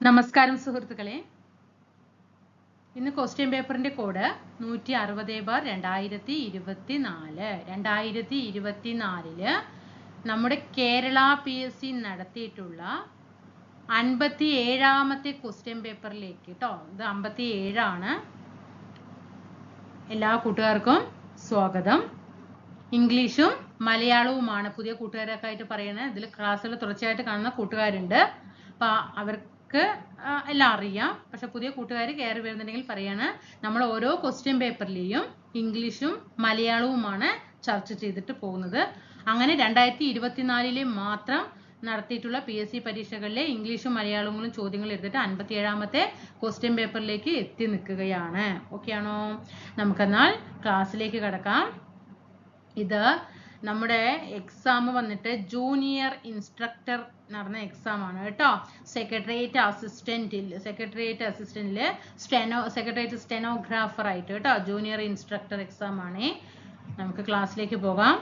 നമസ്കാരം സുഹൃത്തുക്കളെ. ഇന്ന് ക്വസ്റ്റ്യൻ പേപ്പറിന്റെ കോഡ് നൂറ്റി അറുപത് ബാർ രണ്ടായിരത്തി ഇരുപത്തി നാല് രണ്ടായിരത്തി ഇരുപത്തി നാലിൽ നമ്മുടെ കേരള പി എസ് സി നടത്തിയിട്ടുള്ള അൻപത്തി ഏഴാമത്തെ ക്വസ്റ്റ്യൻ പേപ്പറിലേക്ക് കേട്ടോ ഇത് അമ്പത്തി ഏഴാണ് എല്ലാ കൂട്ടുകാർക്കും സ്വാഗതം. ഇംഗ്ലീഷും മലയാളവുമാണ് പുതിയ കൂട്ടുകാരൊക്കെ ആയിട്ട് പറയണത് ഇതിൽ ക്ലാസ്സുകൾ തുടർച്ചയായിട്ട് കാണുന്ന കൂട്ടുകാരുണ്ട്. അപ്പൊ അവർക്ക് ആ, എല്ലാം അറിയാം. പക്ഷെ പുതിയ കൂട്ടുകാർ കയറി വരുന്നുണ്ടെങ്കിൽ പറയാണ് നമ്മൾ ഓരോ ക്വസ്റ്റ്യൻ പേപ്പറിലെയും ഇംഗ്ലീഷും മലയാളവുമാണ് ചർച്ച ചെയ്തിട്ട് പോകുന്നത്. അങ്ങനെ രണ്ടായിരത്തി ഇരുപത്തിനാലിലെ മാത്രം നടത്തിയിട്ടുള്ള പി എസ് സി പരീക്ഷകളിലെ ഇംഗ്ലീഷും മലയാളങ്ങളും ചോദ്യങ്ങൾ എടുത്തിട്ട് അൻപത്തി ഏഴാമത്തെ ക്വസ്റ്റ്യൻ പേപ്പറിലേക്ക് എത്തി നിൽക്കുകയാണ്. ഓക്കെ ആണോ? നമുക്കെന്നാൽ ക്ലാസ്സിലേക്ക് കടക്കാം. ഇത് നമ്മുടെ എക്സാം വന്നിട്ട് ജൂനിയർ ഇൻസ്ട്രക്ടർ നടന്ന എക്സാം ആണ് കേട്ടോ. സെക്രട്ടേറിയറ്റ് അസിസ്റ്റന്റിൽ സെക്രട്ടേറിയറ്റ് അസിസ്റ്റന്റിൽ സ്റ്റെനോ സെക്രട്ടേറിയറ്റ് സ്റ്റെനോഗ്രാഫർ ആയിട്ട് കേട്ടോ ജൂനിയർ ഇൻസ്ട്രക്ടർ എക്സാം ആണ്. നമുക്ക് ക്ലാസ്സിലേക്ക് പോകാം.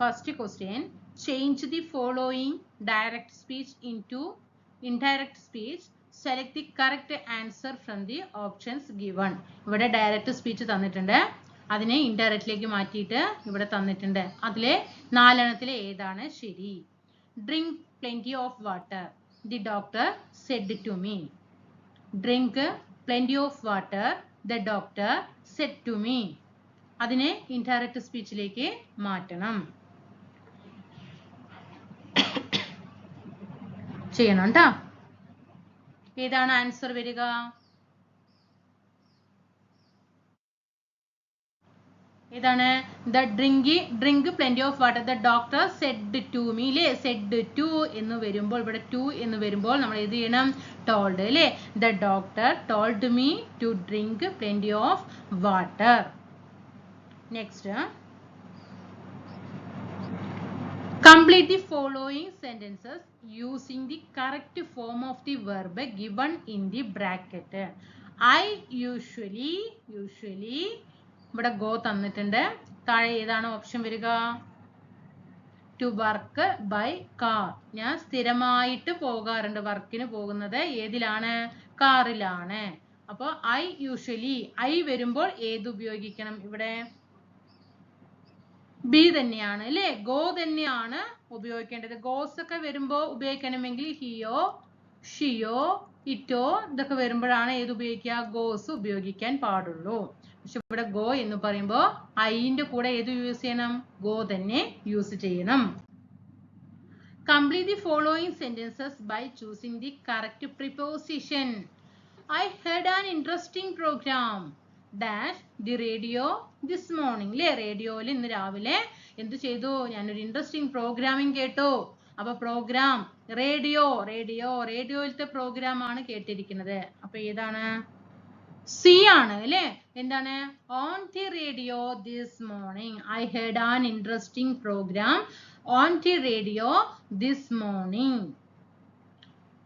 First question change the following direct speech into indirect speech select the correct answer from the options given ഇവിടെ ഡയറക്റ്റ് സ്പീച്ച് തന്നിട്ടുണ്ട്. അതിനെ ഇൻഡയറക്റ്റിലേക്ക് മാറ്റിയിട്ട് ഇവിടെ തന്നിട്ടുണ്ട്. അതിലെ നാലെണ്ണത്തിലെ ഏതാണ് ശരി? Drink plenty of water. The doctor said to me. Drink plenty of water. The doctor said to me. അതിനെ ഇൻഡയറക്റ്റ് സ്പീച്ചിലേക്ക് മാറ്റണം ചെയ്യണം കേട്ടോ ഏതാണ് ആൻസർ വരിക ഏതാണ്? The ഡ്രിങ്കി drink plenty of water the doctor said to me said to എന്ന് വരുമ്പോൾ ഇവിടെ ടു എന്ന് വരുമ്പോൾ നമ്മൾ എന്ത് ചെയ്യണം? ടോൾഡ് അല്ലേ the doctor told me to drink plenty of water next complete the following sentences using the correct form of the verb given in the bracket. I usually, usually, ഇവിടെ ഗോ തന്നിട്ടുണ്ട്. താഴെ ഏതാണ് ഓപ്ഷൻ വരിക? To work by car ഞാൻ സ്ഥിരമായിട്ട് പോകാറുണ്ട് വർക്കിന് പോകുന്നത്. ഏതിലാണ്? കാറിലാണ് അപ്പോൾ ഐ യൂഷ്വലി ഐ വരുമ്പോൾ ഏത് ഉപയോഗിക്കണം ഇവിടെ? ബി തന്നെയാണ് അല്ലേ? ഗോ തന്നെയാണ് ഉപയോഗിക്കേണ്ടത്. ഗോസ് ഒക്കെ വരുമ്പോൾ ഉപയോഗിക്കണമെങ്കിൽ ഹിയോ ഷിയോ ഇറ്റോ ഇതൊക്കെ വരുമ്പോഴാണ് ഏത് ഉപയോഗിക്കുക? ഗോസ് ഉപയോഗിക്കാൻ പാടുള്ളൂ. പക്ഷെ ഇവിടെ ഗോ എന്ന് പറയുമ്പോൾ ഐന്റെ കൂടെ ഏത് യൂസ് ചെയ്യണം? ഗോ തന്നെ യൂസ് ചെയ്യണം. Complete the following sentences by choosing the correct preposition I heard an interesting programme dash the radio this morning അല്ലേ റേഡിയോയിൽ ഇന്ന് രാവിലെ എന്ത് ചെയ്തു? ഞാനൊരു ഇൻട്രസ്റ്റിംഗ് പ്രോഗ്രാമിംഗ് കേട്ടു. അപ്പൊ പ്രോഗ്രാം റേഡിയോ റേഡിയോ റേഡിയോയിലത്തെ പ്രോഗ്രാം ആണ് കേട്ടിരിക്കുന്നത്. അപ്പൊ ഏതാണ്? സി ആണ് അല്ലെ? എന്താണ്? On the radio this morning I heard an interesting programme on the radio this morning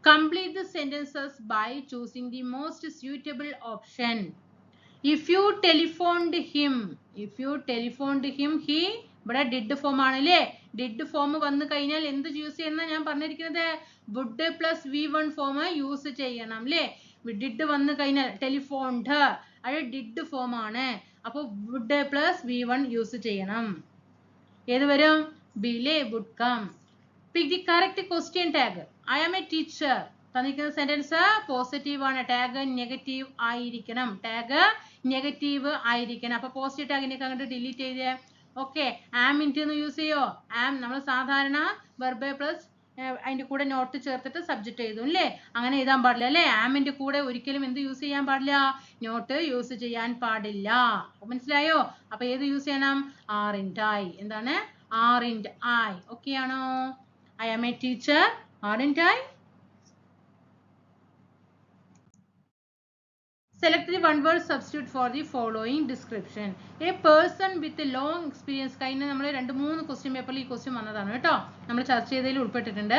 Complete the sentences by choosing the most suitable option. If you telephoned him, if you telephoned him, he ഇവിടെ did form ആണ് അല്ലേ? Did form വന്നു കഴിഞ്ഞാൽ എന്ത് use ചെയ്യുന്ന ഞാൻ പറഞ്ഞിരിക്കുന്നത്? Would plus V one form use ചെയ്യണം അല്ലേ ഡിഡ് വന്നു കഴിഞ്ഞാൽ ടെലിഫോൺഡ് അത് ഡിഡ് ഫോം ആണ്. അപ്പോൾ would plus V one use ചെയ്യണം. ഏത് വരും? ബിലെ would come pick the correct question tag I am a teacher തന്നിരിക്കുന്ന സെന്റൻസ് പോസിറ്റീവ് ആണ്. ടാഗ് നെഗറ്റീവ് ആയിരിക്കണം. ടാഗ് നെഗറ്റീവ് ആയിരിക്കണം. അപ്പൊ പോസിറ്റീവ് ടാഗിനെ അങ്ങോട്ട് ഡിലീറ്റ് ചെയ്തേ. ഓക്കെ ആം ഇന്റ് എന്ന് യൂസ് ചെയ്യോ? ആം നമ്മൾ സാധാരണ വെർബ് പ്ലസ് അതിന്റെ കൂടെ നോട്ട് ചേർത്തിട്ട് സബ്ജക്റ്റ് എഴുതും അല്ലേ അങ്ങനെ എഴുതാൻ പാടില്ല അല്ലേ ആമിന്റെ കൂടെ ഒരിക്കലും എന്ത് യൂസ് ചെയ്യാൻ പാടില്ല? നോട്ട് യൂസ് ചെയ്യാൻ പാടില്ല. മനസ്സിലായോ? അപ്പൊ ഏത് യൂസ് ചെയ്യണം? ആർ ഇന്റ് ഐ എന്താണ്? ആർ ഇന്റ് ഐ ഓക്കെ ആണോ? I am a teacher are aren't I? Select the one word substitute for the following description. A person with a long experience കഴിഞ്ഞ നമ്മൾ രണ്ട് മൂന്ന് ക്വസ്റ്റ്യൻ പേപ്പറിൽ ഈ question വന്നതാണ് കേട്ടോ. നമ്മൾ ചർച്ച ചെയ്തതിൽ ഉൾപ്പെട്ടിട്ടുണ്ട്.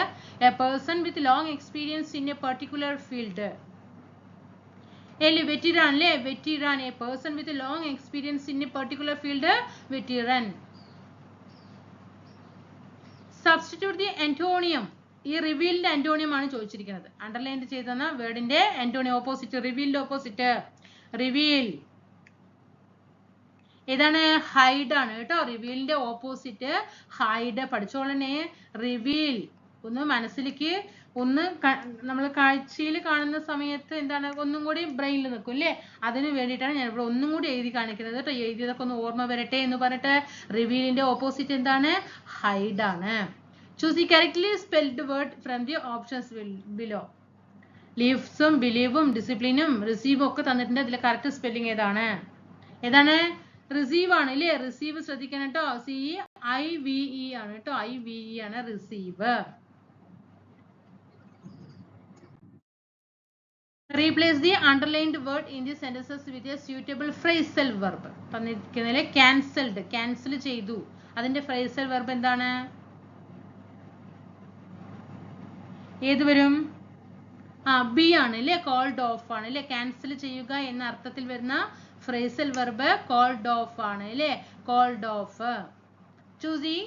A person with long experience in a particular field അല്ലേ വെറ്റിറാൻ അല്ലേ veteran. A person with long experience in a particular field veteran. Substitute the antonium ഈ റിവീലിന്റെ ആന്റോണിയം ആണ് ചോദിച്ചിരിക്കുന്നത്. അണ്ടർലൈൻ ചെയ്തെന്ന വേർഡിന്റെ ആന്റോണിയം ഓപ്പോസിറ്റ് റിവീലിന്റെ ഓപ്പോസിറ്റ് റിവീൽ ഏതാണ് ഹൈഡ് ആണ് കേട്ടോ. റിവീലിന്റെ ഓപ്പോസിറ്റ് ഹൈഡ് പഠിച്ചോളനെ റിവീൽ ഒന്ന് മനസ്സിലേക്ക് ഒന്ന് നമ്മൾ കാഴ്ചയിൽ കാണുന്ന സമയത്ത് എന്താണ്? ഒന്നും കൂടി ബ്രെയിനിൽ നിൽക്കും അല്ലേ അതിന് വേണ്ടിയിട്ടാണ് ഞാൻ ഇവിടെ ഒന്നും കൂടി എഴുതി കാണിക്കുന്നത് കേട്ടോ. എഴുതിയതൊക്കെ ഒന്ന് ഓർമ്മ വരട്ടെ എന്ന് പറഞ്ഞിട്ട് റിവീലിന്റെ ഓപ്പോസിറ്റ് എന്താണ്? ഹൈഡ് ആണ്. Choose the correctly spelled word from the options below ലീവ്സും ബിലീവും ഡിസിപ്ലിനും റിസീവും ഒക്കെ തന്നിട്ടുണ്ട്. അതിലെ കറക്റ്റ് സ്പെല്ലിംഗ് ഏതാണ്? ഏതാണ്? റിസീവ് ആണ് ഇല്ലേ? റിസീവ് ശ്രദ്ധിക്കണം കേട്ടോ സി ഐ വി ഇ ആണ് കേട്ടോ ഐ വി ഇ ആണ് receive replace the underlined word in the sentences with a suitable phrasal verb തന്നിരിക്കുന്നതിൽ cancelled cancel ചെയ്തു. അതിന്റെ ഫ്രേസൽ വെർബ് എന്താണ്? ഏത് വരും? ആ ബി ആണ് അല്ലേ കോൾഡ് ഓഫ് ആണ് അല്ലേ ക്യാൻസൽ ചെയ്യുക എന്ന അർത്ഥത്തിൽ വരുന്ന ഫ്രേസൽ വെർബ് കോൾഡ് ഓഫ് ആണ് അല്ലേ called off choose the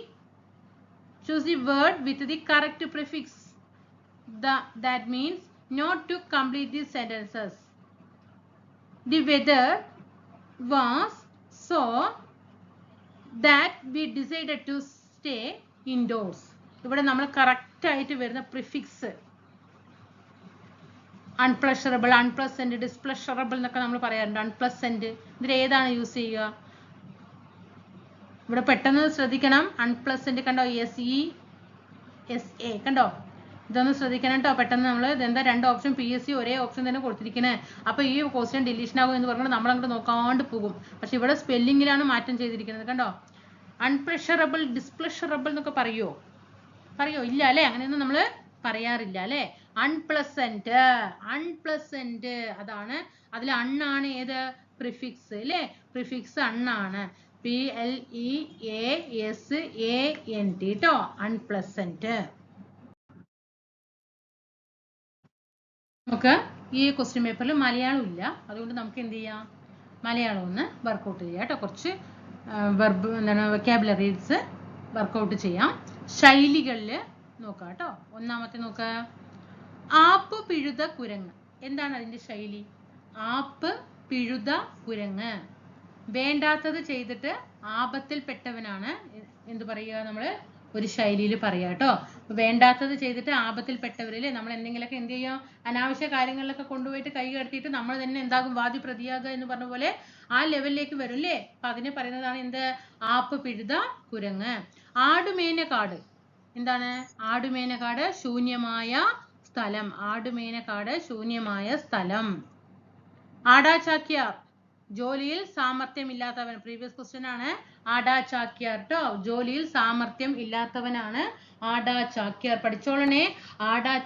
choose the word with the correct prefix that means not to complete the sentences. The weather was so that we decided to stay indoors. ഇവിടെ നമ്മൾ correct ആയിട്ട് വരുന്ന prefix അൺപ്ലഷറബിൾ unpleasant ഡിസ്പ്ലഷറബിൾ എന്നൊക്കെ നമ്മൾ പറയാറുണ്ട്. Unpleasant ഇതിൽ ഏതാണ് use ചെയ്യുക? ഇവിടെ പെട്ടെന്ന് ശ്രദ്ധിക്കണം. അൺപ്ലസന്റ് കണ്ടോ? എസ് ഇ എസ് എ കണ്ടോ? ഇതൊന്ന് ശ്രദ്ധിക്കണം കേട്ടോ പെട്ടെന്ന് നമ്മൾ ഇതെന്താ രണ്ട് ഓപ്ഷൻ പി എസ് സി ഒരേ ഓപ്ഷൻ തന്നെ കൊടുത്തിരിക്കുന്നത് അപ്പൊ ഈ ക്വസ്റ്റ്യൻ ഡിലീഷൻ ആകും എന്ന് പറഞ്ഞാൽ നമ്മൾ അങ്ങോട്ട് നോക്കാണ്ട് പോകും. പക്ഷെ ഇവിടെ സ്പെല്ലിങ്ങിലാണ് മാറ്റം ചെയ്തിരിക്കുന്നത്. കണ്ടോ? അൺപ്രഷറബിൾ ഡിസ്പ്ലഷറബിൾ എന്നൊക്കെ പറയോ പറയോ? ഇല്ല അല്ലേ? അങ്ങനെയൊന്നും നമ്മൾ പറയാറില്ല അല്ലേ? അൺപ്ലസന്റ് അൺപ്ലസന്റ് അതാണ്. അതിൽ അണ്ണാണ് ഏത്? പ്രിഫിക്സ് അല്ലേ? Prefix അണ്ണാണ്. P L E S A N T കേട്ടോ അൺപ്ലസന്റ് നമുക്ക് ഈ ക്വസ്റ്റ്യൻ പേപ്പറിൽ മലയാളം ഇല്ല. അതുകൊണ്ട് നമുക്ക് എന്ത് ചെയ്യാം? മലയാളം ഒന്ന് വർക്കൗട്ട് ചെയ്യാം കേട്ടോ കുറച്ച് വെർബ് എന്താണ് വെക്കാബുലറീസ് വർക്കൗട്ട് ചെയ്യാം. ശൈലികളിൽ നോക്കാം കേട്ടോ. ഒന്നാമത്തെ നോക്ക ആപ്പ് പിഴുത കുരങ്ങ്. എന്താണ് അതിന്റെ ശൈലി? ആപ്പ് പിഴുത കുരങ്ങ്. വേണ്ടാത്തത് ചെയ്തിട്ട് ആപത്തിൽ പെട്ടവനാണ് എന്ത് പറയുക നമ്മൾ ഒരു ശൈലിയിൽ പറയാട്ടോ വേണ്ടാത്തത് ചെയ്തിട്ട് ആപത്തിൽപ്പെട്ടവരില്ലേ? നമ്മൾ എന്തെങ്കിലുമൊക്കെ എന്ത് ചെയ്യും അനാവശ്യ കാര്യങ്ങളിലൊക്കെ കൊണ്ടുപോയിട്ട് കൈ കടത്തിയിട്ട് നമ്മൾ തന്നെ എന്താകും? വാദി പ്രതിയാകുക എന്ന് പറഞ്ഞ പോലെ ആ ലെവലിലേക്ക് വരും അല്ലേ അപ്പൊ അതിനെ പറയുന്നതാണ് എന്ത്? ആപ്പ് പിഴുത കുരങ്ങ്. ആടുമേന കാട് എന്താണ്? ആടുമേന കാട് ശൂന്യമായ സ്ഥലം. ആടുമേന കാട് ശൂന്യമായ സ്ഥലം. ആടാചാക്യാർ. ജോലിയിൽ സാമർത്ഥ്യമില്ലാത്തവൻ പ്രീവിയസ് ക്വസ്റ്റ്യൻ ആണ്. ആടാ ചാക്യാർ ജോലിയിൽ സാമർത്ഥ്യം ഇല്ലാത്തവനാണ് ആടാ ചാക്യാർ പഠിച്ചോളണേ. ആടാ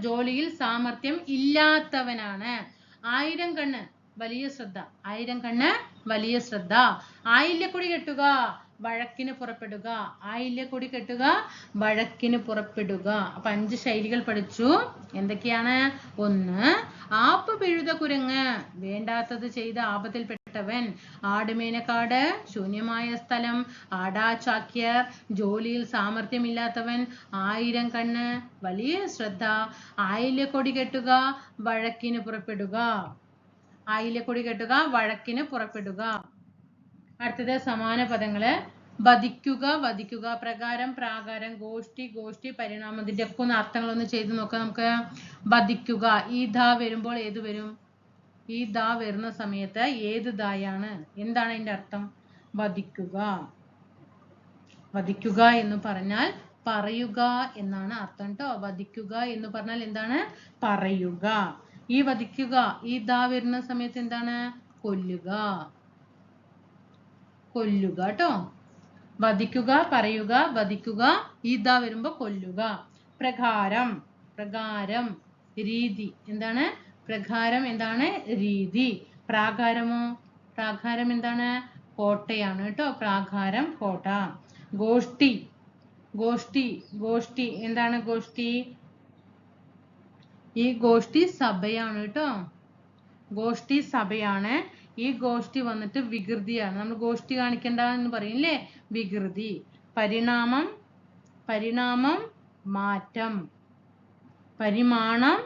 ജോലിയിൽ സാമർത്ഥ്യം ഇല്ലാത്തവനാണ്. ആയിരം കണ്ണ് വലിയ ശ്രദ്ധ. ആയിരം കണ്ണ് വലിയ ശ്രദ്ധ. ആയില്യക്കുടി കെട്ടുക വഴക്കിന് പുറപ്പെടുക. ആയില്യക്കുടി കെട്ടുക വഴക്കിന് പുറപ്പെടുക. അപ്പൊ അഞ്ച് ശൈലികൾ പഠിച്ചു. എന്തൊക്കെയാണ്? ഒന്ന് ആപ്പ് പിഴുത കുരങ്ങ്. വേണ്ടാത്തത് ചെയ്ത് ആപത്തിൽപ്പെട്ടവൻ ആടുമേനക്കാട് ശൂന്യമായ സ്ഥലം ആടാചാക്യർ ജോലിയിൽ സാമർഥ്യമില്ലാത്തവൻ ആയിരം കണ്ണ് വലിയ ശ്രദ്ധ ആയില്യക്കൊടി കെട്ടുക വഴക്കിന് പുറപ്പെടുക. ആയില്യക്കൊടി കെട്ടുക വഴക്കിന് പുറപ്പെടുക. അടുത്തത് സമാന പദങ്ങൾ. വധിക്കുക വധിക്കുക പ്രകാരം പ്രാകാരം ഗോഷ്ഠി ഗോഷ്ഠി പരിണാമത്തിന്റെ ഒക്കെ ഒന്ന് അർത്ഥങ്ങളൊന്ന് ചെയ്ത് നോക്കാം നമുക്ക്. വധിക്കുക. ഈ ധ വരുമ്പോൾ ഏത് വരും? ഈ ദ വരുന്ന സമയത്ത് ഏത് ദായാണ്? എന്താണ് അതിന്റെ അർത്ഥം? വധിക്കുക. വധിക്കുക എന്ന് പറഞ്ഞാൽ പറയുക എന്നാണ് അർത്ഥം കേട്ടോ വധിക്കുക എന്ന് പറഞ്ഞാൽ എന്താണ്? പറയുക. ഈ വധിക്കുക ഈ ദ വരുന്ന സമയത്ത് എന്താണ്? കൊല്ലുക. കൊല്ലുക കേട്ടോ വധിക്കുക പറയുക വധിക്കുക ഈ ദ വരുമ്പോ കൊല്ലുക. പ്രകാരം പ്രകാരം രീതി എന്താണ്? പ്രകാരം എന്താണ് രീതി. പ്രാകാരമോ? പ്രാകാരം എന്താണ്? കോട്ടയാണ് കേട്ടോ. പ്രാകാരം കോട്ട. ഗോഷ്ടി. ഗോഷ്ടി ഗോഷ്ടി. എന്താണ് ഗോഷ്ടി? ഈ ഗോഷ്ടി സഭയാണ് കേട്ടോ. ഗോഷ്ടി സഭയാണ്. ഈ ഗോഷ്ടി വന്നിട്ട് വികൃതിയാണ്. നമ്മൾ ഗോഷ്ടി കാണിക്കണ്ട എന്ന് പറയില്ലേ? വികൃതി. പരിണാമം പരിണാമം മാറ്റം. പരിമാണം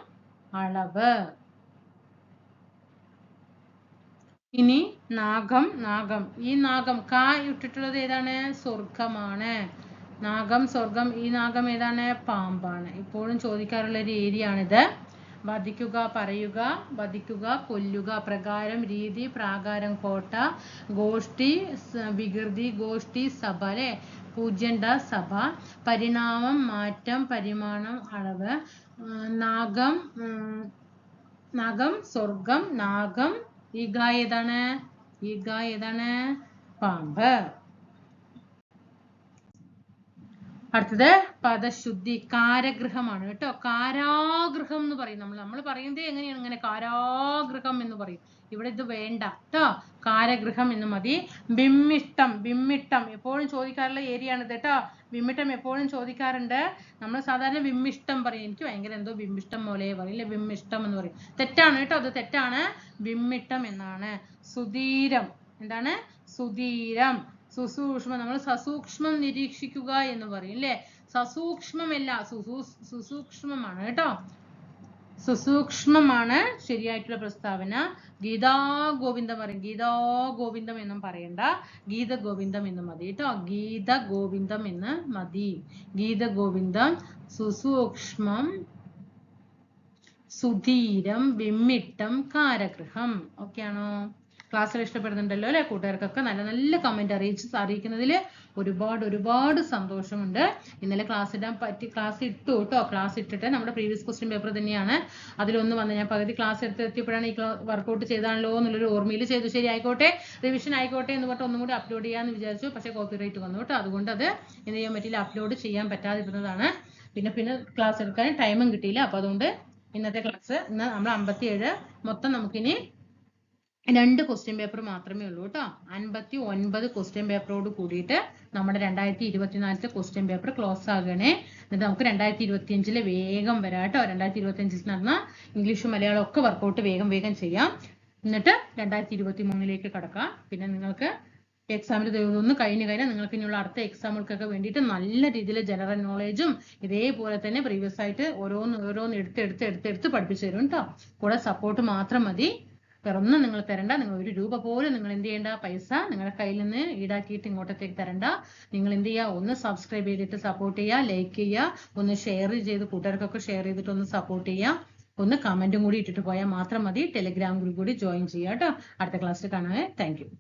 അളവ്. ഇനി നാഗം നാഗം. ഈ നാഗം കാ ഇട്ടിട്ടുള്ളത് ഏതാണ്? സ്വർഗമാണ് നാഗം സ്വർഗം ഈ നാഗം ഏതാണ്? പാമ്പാണ്. ഇപ്പോഴും ചോദിക്കാറുള്ള ഒരു ഏരിയ ആണിത് വധിക്കുക പറയുക വധിക്കുക കൊല്ലുക. പ്രകാരം രീതി പ്രാകാരം കോട്ട ഗോഷ്ഠി വികൃതി ഗോഷ്ഠി സഭ അല്ലെ? പൂജ്യണ്ട സഭ. പരിണാമം മാറ്റം പരിമാണം അളവ്. നാഗം നാഗം സ്വർഗം നാഗം ഈഗ ഏതാണ്? ഈഗ ഏതാണ്? പാമ്പ്. അടുത്തത് പദശുദ്ധി കാരഗൃഹമാണ് കേട്ടോ. കാരാഗൃഹം എന്ന് പറയും നമ്മൾ. നമ്മൾ പറയുന്നത് എങ്ങനെയാണ്? ഇങ്ങനെ കാരാഗൃഹം എന്ന് പറയും. ഇവിടെ ഇത് വേണ്ട കേട്ടോ. കാരഗൃഹം എന്ന് മതി. ബിമ്മിട്ടം ബിമ്മിട്ടം എപ്പോഴും ചോദിക്കാറുള്ള ഏരിയ ആണ് കേട്ടോ. ബിമ്മിട്ടം എപ്പോഴും ചോദിക്കാറുണ്ട്. നമ്മൾ സാധാരണ ബിമ്മിഷ്ടം പറയും. എനിക്ക് ഭയങ്കര എന്തോ ബിമ്മിഷ്ടം പോലെ പറയും. അല്ലെ ബിമ്മിഷ്ടം എന്ന് പറയും. തെറ്റാണ് കേട്ടോ അത്. തെറ്റാണ്. ബിമ്മിട്ടം എന്നാണ്. സുധീരം. എന്താണ്? സുധീരം. സുസൂക്ഷ്മം. നമ്മൾ സസൂക്ഷ്മം നിരീക്ഷിക്കുക എന്ന് പറയും. അല്ലേ സസൂക്ഷ്മമല്ല. സുസൂ സുസൂക്ഷ്മമാണ് കേട്ടോ. സുസൂക്ഷ്മമാണ് ശരിയായിട്ടുള്ള പ്രസ്താവന. ഗീതാ ഗോവിന്ദം പറയും. ഗീതാ ഗോവിന്ദം എന്നും പറയണ്ട. ഗീത ഗോവിന്ദം എന്ന് മതി കേട്ടോ. ഗീത ഗോവിന്ദം എന്ന് മതി. ഗീത ഗോവിന്ദം സുസൂക്ഷ്മം സുധീരം വിമ്മിട്ടം കാരഗൃഹം. ഓക്കെ ആണോ ക്ലാസ്സിൽ ഇഷ്ടപ്പെടുന്നുണ്ടല്ലോ അല്ലെ? കൂട്ടുകാർക്കൊക്കെ നല്ല നല്ല കമന്റ് അറിയിച്ച് അറിയിക്കുന്നതിൽ ഒരുപാട് ഒരുപാട് സന്തോഷമുണ്ട്. ഇന്നലെ ക്ലാസ് ഇടാൻ പറ്റി ക്ലാസ് ഇട്ടു കേട്ടോ ക്ലാസ് ഇട്ടിട്ട് നമ്മുടെ പ്രീവിയസ് ക്വസ്റ്റ്യൻ പേപ്പർ തന്നെയാണ്. അതിലൊന്ന് വന്ന് ഞാൻ പകുതി ക്ലാസ് എടുത്ത് എത്തിയപ്പോഴാണ് ഈ വർക്കൗട്ട് ചെയ്താണല്ലോ എന്നുള്ളൊരു ഓർമ്മയിൽ ചെയ്തു. ശരി ആയിക്കോട്ടെ. റിവിഷൻ ആയിക്കോട്ടെ എന്ന് പറഞ്ഞിട്ട് ഒന്നും കൂടി അപ്ലോഡ് ചെയ്യാമെന്ന് വിചാരിച്ചു. പക്ഷേ കോപ്പിറൈറ്റ് വന്നു കേട്ടോ അതുകൊണ്ട് അത് എന്ത് ചെയ്യാൻ പറ്റില്ല അപ്ലോഡ് ചെയ്യാൻ പറ്റാതിരുന്നതാണ്. പിന്നെ പിന്നെ ക്ലാസ് എടുക്കാൻ ടൈമും കിട്ടിയില്ല. അപ്പോൾ അതുകൊണ്ട് ഇന്നത്തെ ക്ലാസ് ഇന്ന് നമ്മൾ അമ്പത്തിയേഴ് മൊത്തം നമുക്കിനി രണ്ട് ക്വസ്റ്റ്യൻ പേപ്പർ മാത്രമേ ഉള്ളൂ കേട്ടോ. അൻപത്തി ഒൻപത് ക്വസ്റ്റ്യൻ പേപ്പറോട് കൂടിയിട്ട് നമ്മുടെ രണ്ടായിരത്തി ഇരുപത്തിനാലത്തെ ക്വസ്റ്റ്യൻ പേപ്പർ ക്ലോസ് ആകണേ. എന്നിട്ട് നമുക്ക് രണ്ടായിരത്തി ഇരുപത്തി അഞ്ചിലെ വേഗം വരാം കേട്ടോ. രണ്ടായിരത്തി ഇരുപത്തി അഞ്ചിൽ നടന്ന ഇംഗ്ലീഷും മലയാളം ഒക്കെ വർക്കൗട്ട് വേഗം വേഗം ചെയ്യാം. എന്നിട്ട് രണ്ടായിരത്തി ഇരുപത്തി മൂന്നിലേക്ക് കടക്കാം. പിന്നെ നിങ്ങൾക്ക് എക്സാമിൽ ഒന്ന് കഴിഞ്ഞു കഴിഞ്ഞാൽ നിങ്ങൾക്ക് ഇനിയുള്ള അടുത്ത എക്സാമുകൾക്കൊക്കെ വേണ്ടിയിട്ട് നല്ല രീതിയിൽ ജനറൽ നോളേജും ഇതേപോലെ തന്നെ പ്രീവിയസ് ആയിട്ട് ഓരോന്ന് ഓരോന്ന് എടുത്ത് എടുത്ത് എടുത്ത് എടുത്ത് പഠിപ്പിച്ചു തരും കേട്ടോ. കൂടെ സപ്പോർട്ട് മാത്രം മതി. വേറൊന്നും നിങ്ങൾ തരണ്ട. നിങ്ങൾ ഒരു രൂപ പോലും നിങ്ങൾ എന്ത് ചെയ്യേണ്ട. പൈസ നിങ്ങളുടെ കയ്യിൽ നിന്ന് ഈടാക്കിയിട്ട് ഇങ്ങോട്ടത്തേക്ക് തരണ്ട. നിങ്ങൾ എന്ത് ചെയ്യുക? ഒന്ന് സബ്സ്ക്രൈബ് ചെയ്തിട്ട് സപ്പോർട്ട് ചെയ്യുക. ലൈക്ക് ചെയ്യുക. ഒന്ന് ഷെയർ ചെയ്ത് കൂട്ടുകാർക്കൊക്കെ ഷെയർ ചെയ്തിട്ട് ഒന്ന് സപ്പോർട്ട് ചെയ്യുക. ഒന്ന് കമന്റും കൂടി ഇട്ടിട്ട് പോയാൽ മാത്രം മതി. ടെലിഗ്രാം ഗ്രൂപ്പ് കൂടി ജോയിൻ ചെയ്യുക കേട്ടോ. അടുത്ത ക്ലാസ്സിൽ കാണാവേ. താങ്ക്